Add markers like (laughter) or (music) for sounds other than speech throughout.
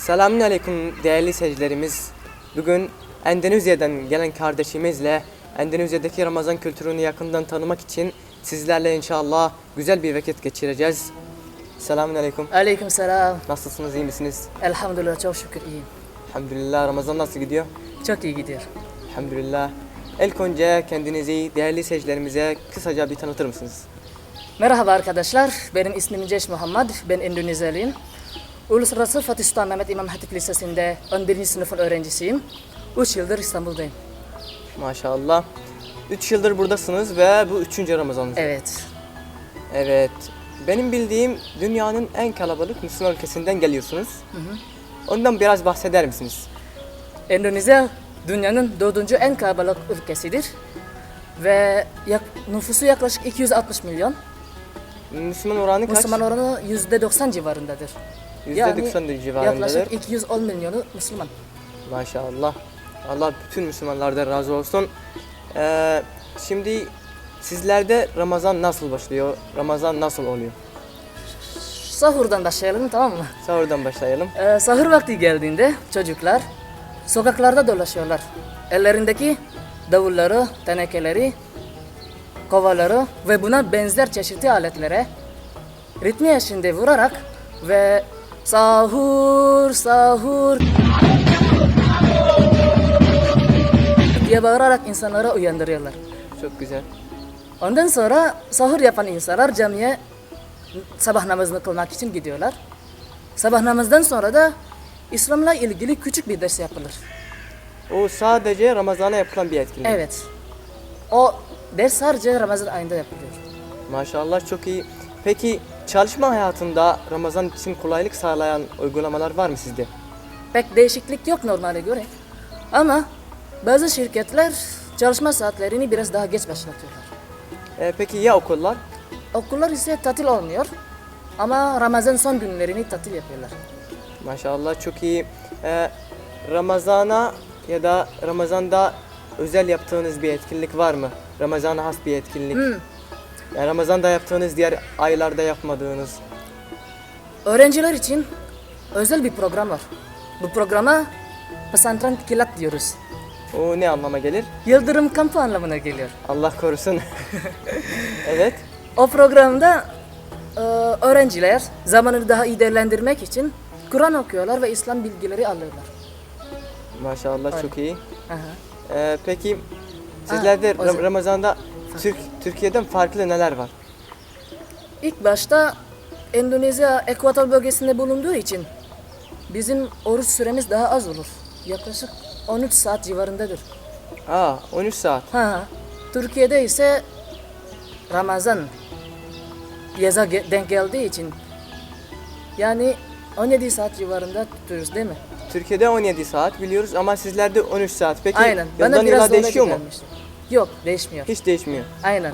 Selamünaleyküm değerli seyircilerimiz. Bugün Endonezya'dan gelen kardeşimizle Endonezya'daki Ramazan kültürünü yakından tanımak için sizlerle inşallah güzel bir vakit geçireceğiz. Selamünaleyküm. Aleykümselam. Nasılsınız, iyi misiniz? Elhamdülillah çok şükür iyiyim. Elhamdülillah. Ramazan nasıl gidiyor? Çok iyi gidiyor. Elhamdülillah. İlk önce kendinizi değerli seyircilerimize kısaca bir tanıtır mısınız? Merhaba arkadaşlar. Benim ismim Ceş Muhammed. Ben Endonezyalıyım. Uluslararası Fatih Sultan Mehmet İmam Hatip Lisesi'nde 11. sınıfın öğrencisiyim. 3 yıldır İstanbul'dayım. Maşallah. 3 yıldır buradasınız ve bu 3. Ramazanınız. Evet. Evet. Benim bildiğim dünyanın en kalabalık Müslüman ülkesinden geliyorsunuz. Ondan biraz bahseder misiniz? Endonezya dünyanın dördüncü en kalabalık ülkesidir. Ve yak, nüfusu yaklaşık 260 milyon. Müslüman oranı kaç? Müslüman oranı %90 civarındadır. %90 civarındadır. Yaklaşık 210 milyonu Müslüman. Maşallah. Allah bütün Müslümanlardan razı olsun. Ee, şimdi sizlerde Ramazan nasıl başlıyor? Ramazan nasıl oluyor? Sahurdan başlayalım tamam mı? Sahurdan başlayalım. Ee, sahur vakti geldiğinde çocuklar sokaklarda dolaşıyorlar. Ellerindeki davulları, tenekeleri, kovaları ve buna benzer çeşitli aletlere ritmi eşliğinde vurarak ve sahur sahur diye bağırarak insanları uyandırıyorlar. Çok güzel. Ondan sonra sahur yapan insanlar camiye sabah namazını kılmak için gidiyorlar. Sabah namazdan sonra da İslam'la ilgili küçük bir ders yapılır. O sadece Ramazan'a yapılan bir etkinlik. Evet. O ders sadece Ramazan ayında yapılıyor. Maşallah çok iyi. Peki çalışma hayatında Ramazan için kolaylık sağlayan uygulamalar var mı sizde? Pek değişiklik yok normale göre. Ama bazı şirketler çalışma saatlerini biraz daha geç başlatıyorlar. Ee, peki ya okullar? Okullar ise tatil olmuyor. Ama Ramazan son günlerini tatil yapıyorlar. Maşallah çok iyi. Ee, Ramazana ya da Ramazan'da özel yaptığınız bir etkinlik var mı? Ramazan'a has bir etkinlik. Yani Ramazan'da yaptığınız diğer aylarda yapmadığınız. Öğrenciler için özel bir program var. Bu programa pesantren kilat diyoruz. O ne anlama gelir? Yıldırım kampı anlamına geliyor. Allah korusun. (laughs) evet. O programda e, öğrenciler zamanını daha iyi değerlendirmek için Kur'an okuyorlar ve İslam bilgileri alıyorlar. Maşallah çok iyi. Aha. Ee, peki sizlerde o Ram- Ramazan'da Türk Türkiye'den farklı neler var? İlk başta Endonezya ekvator bölgesinde bulunduğu için bizim oruç süremiz daha az olur. Yaklaşık 13 saat civarındadır. Aa 13 saat. Ha, Türkiye'de ise Ramazan yaza ge- denk geldiği için yani 17 saat civarında tutuyoruz değil mi? Türkiye'de 17 saat biliyoruz ama sizlerde 13 saat. Peki Aynen. yıldan Bana yıla biraz değişiyor mu? gelmişti. Yok, değişmiyor. Hiç değişmiyor. Aynen.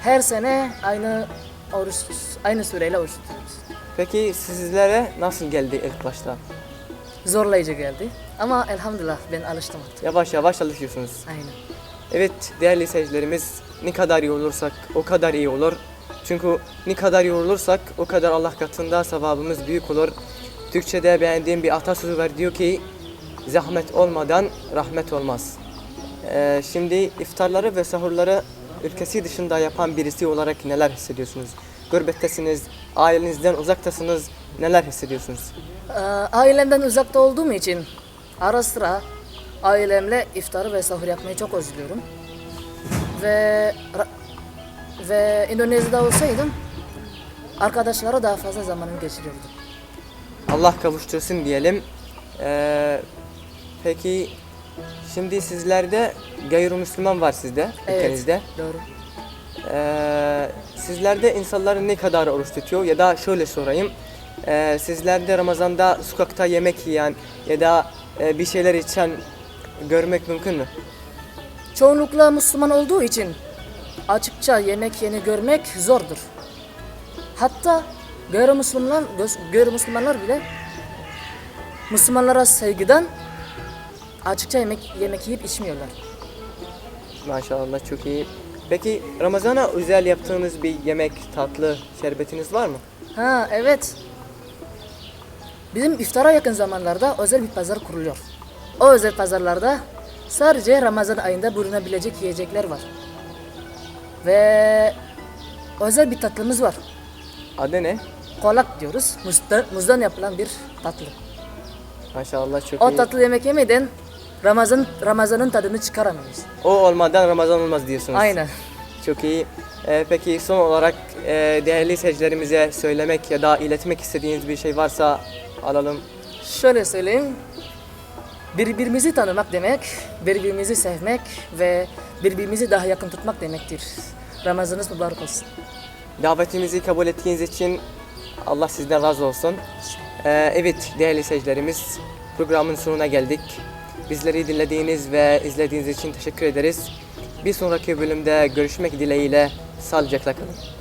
Her sene aynı oruç, aynı süreyle oruç tutuyoruz. Peki sizlere nasıl geldi ilk başta? Zorlayıcı geldi. Ama elhamdülillah ben alıştım artık. Yavaş yavaş alışıyorsunuz. Aynen. Evet değerli seyircilerimiz ne kadar iyi olursak o kadar iyi olur. Çünkü ne kadar iyi olursak o kadar Allah katında sevabımız büyük olur. Türkçe'de beğendiğim bir atasözü var diyor ki zahmet olmadan rahmet olmaz. Ee, şimdi iftarları ve sahurları ülkesi dışında yapan birisi olarak neler hissediyorsunuz? Gurbettesiniz, ailenizden uzaktasınız, neler hissediyorsunuz? Ee, ailemden uzakta olduğum için ara sıra ailemle iftarı ve sahur yapmayı çok özlüyorum. Ve ve Endonezya'da olsaydım arkadaşlara daha fazla zamanımı geçiriyordum. Allah kavuştursun diyelim. Ee, peki Şimdi sizlerde gayrimüslim var sizde, Evet. ülkenizde. Doğru. Ee, sizlerde insanlar ne kadar oruç tutuyor ya da şöyle sorayım. Ee, sizlerde Ramazan'da sokakta yemek yiyen ya da e, bir şeyler içen görmek mümkün mü? Çoğunlukla Müslüman olduğu için açıkça yemek yeni görmek zordur. Hatta gayrimüslimler, gayrimüslimler bile Müslümanlara saygıdan açıkça yemek yemek yiyip içmiyorlar. Maşallah çok iyi. Peki Ramazan'a özel yaptığınız bir yemek, tatlı, şerbetiniz var mı? Ha evet. Bizim iftara yakın zamanlarda özel bir pazar kuruluyor. O özel pazarlarda sadece Ramazan ayında bulunabilecek yiyecekler var. Ve özel bir tatlımız var. Adı ne? Kolak diyoruz. Muzdan, muzdan yapılan bir tatlı. Maşallah çok O iyi. tatlı yemek yemeden Ramazan Ramazan'ın tadını çıkaramayız. O olmadan Ramazan olmaz diyorsunuz. Aynen. Çok iyi. Ee, peki son olarak e, değerli seyircilerimize söylemek ya da iletmek istediğiniz bir şey varsa alalım. Şöyle söyleyeyim. Birbirimizi tanımak demek, birbirimizi sevmek ve birbirimizi daha yakın tutmak demektir. Ramazanınız mübarek olsun. Davetimizi kabul ettiğiniz için Allah sizden razı olsun. Ee, evet değerli seyircilerimiz programın sonuna geldik. Bizleri dinlediğiniz ve izlediğiniz için teşekkür ederiz. Bir sonraki bölümde görüşmek dileğiyle sağlıcakla kalın.